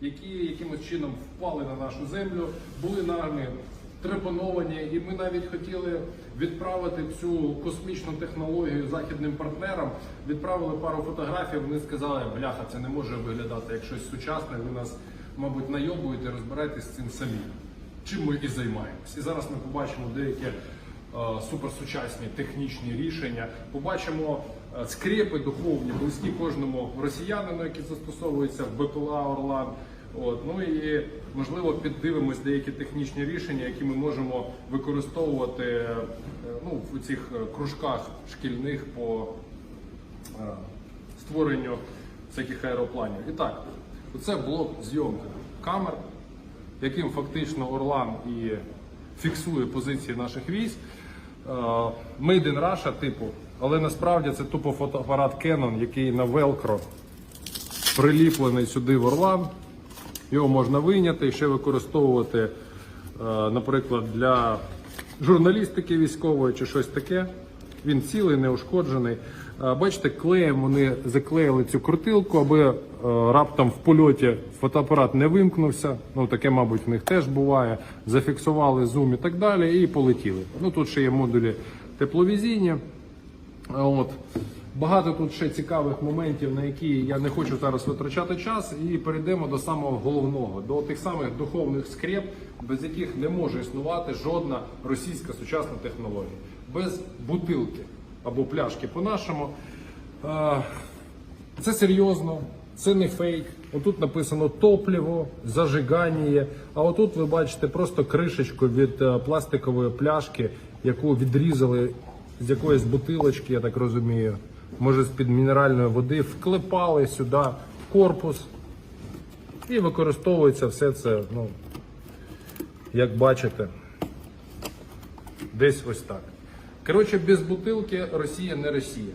які якимось чином впали на нашу землю, були нами трепановані, і ми навіть хотіли відправити цю космічну технологію західним партнерам. Відправили пару фотографій. Вони сказали, бляха, це не може виглядати як щось сучасне. Ви нас, мабуть, найобуєте, розбирайтесь з цим самі. Чим ми і займаємось. І зараз ми побачимо деякі е, суперсучасні технічні рішення. Побачимо скрепи духовні, близькі кожному росіянину, які застосовуються в БПЛА Орлан. От, ну і можливо піддивимось деякі технічні рішення, які ми можемо використовувати е, ну, в цих е, кружках шкільних по е, створенню всяких аеропланів. І так, оце блок зйомки камер, яким фактично Орлан і фіксує позиції наших військ. Е, Made in Russia типу, але насправді це тупо фотоапарат Canon, який на Velcro приліплений сюди в Орлан. Його можна вийняти і ще використовувати, е, наприклад, для журналістики військової чи щось таке. Він цілий, неушкоджений. Е, Бачите, клеєм вони заклеїли цю крутилку, аби е, раптом в польоті фотоапарат не вимкнувся. Ну таке, мабуть, в них теж буває. Зафіксували зум і так далі, і полетіли. Ну тут ще є модулі тепловізійні. От. Багато тут ще цікавих моментів, на які я не хочу зараз витрачати час, і перейдемо до самого головного, до тих самих духовних скреп, без яких не може існувати жодна російська сучасна технологія. Без бутилки або пляшки по-нашому. Е, Це серйозно, це не фейк. Отут написано топливо, зажигання. А отут ви бачите просто кришечку від е, пластикової пляшки, яку відрізали з якоїсь бутилочки, я так розумію. Може, з-під мінеральної води, вклепали сюди корпус і використовується все це, ну, як бачите, десь ось так. Коротше, без бутилки Росія не Росія.